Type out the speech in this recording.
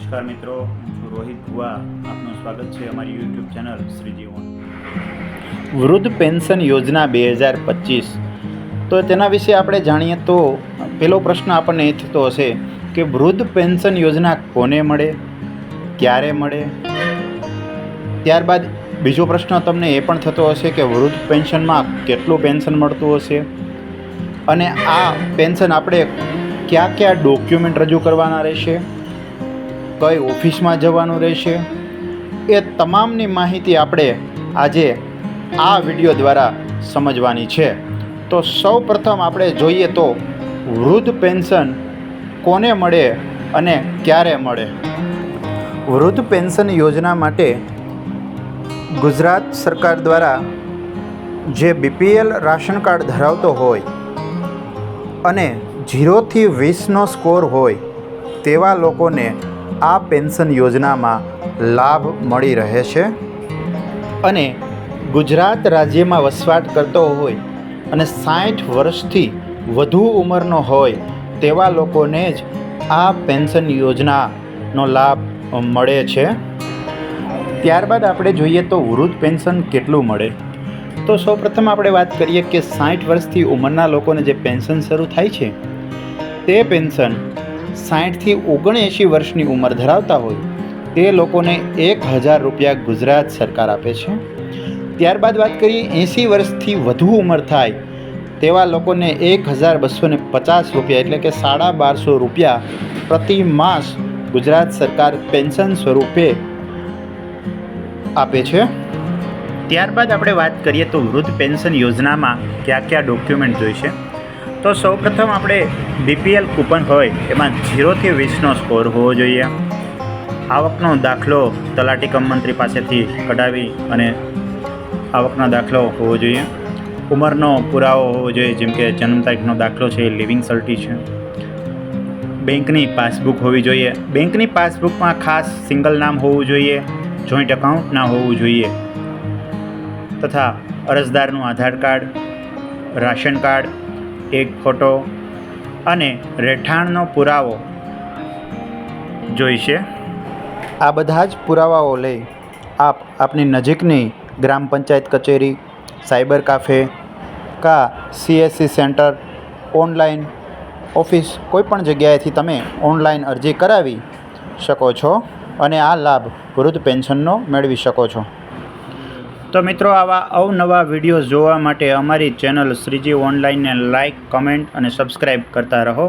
નમસ્કાર મિત્રો, હું રોહિત ભુવા. આપનું સ્વાગત છે અમારી યુટ્યુબ ચેનલ શ્રીજીવન વૃદ્ધ પેન્શન યોજના બે હજાર પચીસ. તો તેના વિશે આપણે જાણીએ તો પહેલો પ્રશ્ન આપણને એ થતો હશે કે વૃદ્ધ પેન્શન યોજના કોને મળે, ક્યારે મળે? ત્યારબાદ બીજો પ્રશ્ન તમને એ પણ થતો હશે કે વૃદ્ધ પેન્શનમાં કેટલું પેન્શન મળતું હશે? અને આ પેન્શન આપણે કયા કયા ડોક્યુમેન્ટ રજૂ કરવાના રહેશે? કઈ ઓફિસમાં જવાનું રહેશે? એ તમામની માહિતી આપણે આજે આ વીડિયો દ્વારા સમજવાની છે. તો સૌ પ્રથમ આપણે જોઈએ તો વૃદ્ધ પેન્શન કોને મળે અને ક્યારે મળે? વૃદ્ધ પેન્શન યોજના માટે ગુજરાત સરકાર દ્વારા જે બીપીએલ રાશન કાર્ડ ધરાવતો હોય અને ઝીરોથી વીસનો સ્કોર હોય તેવા લોકોને આ પેન્શન યોજનામાં લાભ મળી રહે છે? અને ગુજરાત રાજ્યમાં વસવાટ કરતો હોય અને સાઠ વર્ષથી વધુ ઉંમરનો હોય તેવા લોકોને જ આ પેન્શન યોજનાનો લાભ મળે છે. ત્યારબાદ આપણે જોઈએ તો વૃદ્ધ પેન્શન કેટલું મળે? તો સૌપ્રથમ આપણે વાત કરીએ કે સાઠ વર્ષથી ઉંમરના લોકોને જે પેન્શન શરૂ થાય છે, તે પેન્શન સાઠથી ઓગણએંશી વર્ષની ઉંમર ધરાવતા હોય, તે લોકોને એક હજાર રૂપિયા ગુજરાત સરકાર આપે છે. ત્યારબાદ વાત કરીએ એંસી વર્ષથી વધુ ઉંમર થાય, તેવા લોકોને એક હજાર બસો પચાસ રૂપિયા એટલે કે સાડા બારસો રૂપિયા પ્રતિ માસ ગુજરાત સરકાર પેન્શન સ્વરૂપે આપે છે. ત્યારબાદ આપણે વાત કરીએ તો વૃદ્ધ પેન્શન યોજનામાં કયા કયા ડોક્યુમેન્ટ જોઈશે? તો સૌપ્રથમ આપણે બીપીએલ કૂપન હોય, એમાં ઝીરોથી વીસનો સ્કોર હોવો જોઈએ. આવકનો દાખલો તલાટી કમ મંત્રી પાસેથી કઢાવી અને આવકનો દાખલો હોવો જોઈએ. ઉંમરનો પુરાવો હોવો જોઈએ, જેમ કે જન્મ તારીખનો દાખલો છે, લિવિંગ સર્ટી છે. બેંકની પાસબુક હોવી જોઈએ. બેંકની પાસબુકમાં ખાસ સિંગલ નામ હોવું જોઈએ, જોઈન્ટ એકાઉન્ટ ના હોવું જોઈએ, તથા અરજદારનું આધાર કાર્ડ, રાશન કાર્ડ એક ફોટો અને રહેઠાણનો પુરાવો જોઈશે. આ બધા જ પુરાવાઓ લઈ આપ આપની નજીકની ગ્રામ પંચાયત કચેરી, સાયબર કાફે કા સીએસસી સેન્ટર, ઓનલાઈન ઓફિસ કોઈપણ જગ્યાએથી તમે ઓનલાઈન અરજી કરાવી શકો છો અને આ લાભ વૃદ્ધ પેન્શનનો મેળવી શકો છો. તો મિત્રો, આવા અવનવા વીડિયો જોવા માટે અમારી ચેનલ શ્રીજી ઓનલાઈનને લાઇક કમેન્ટ અને સબસ્ક્રાઈબ કરતા રહો.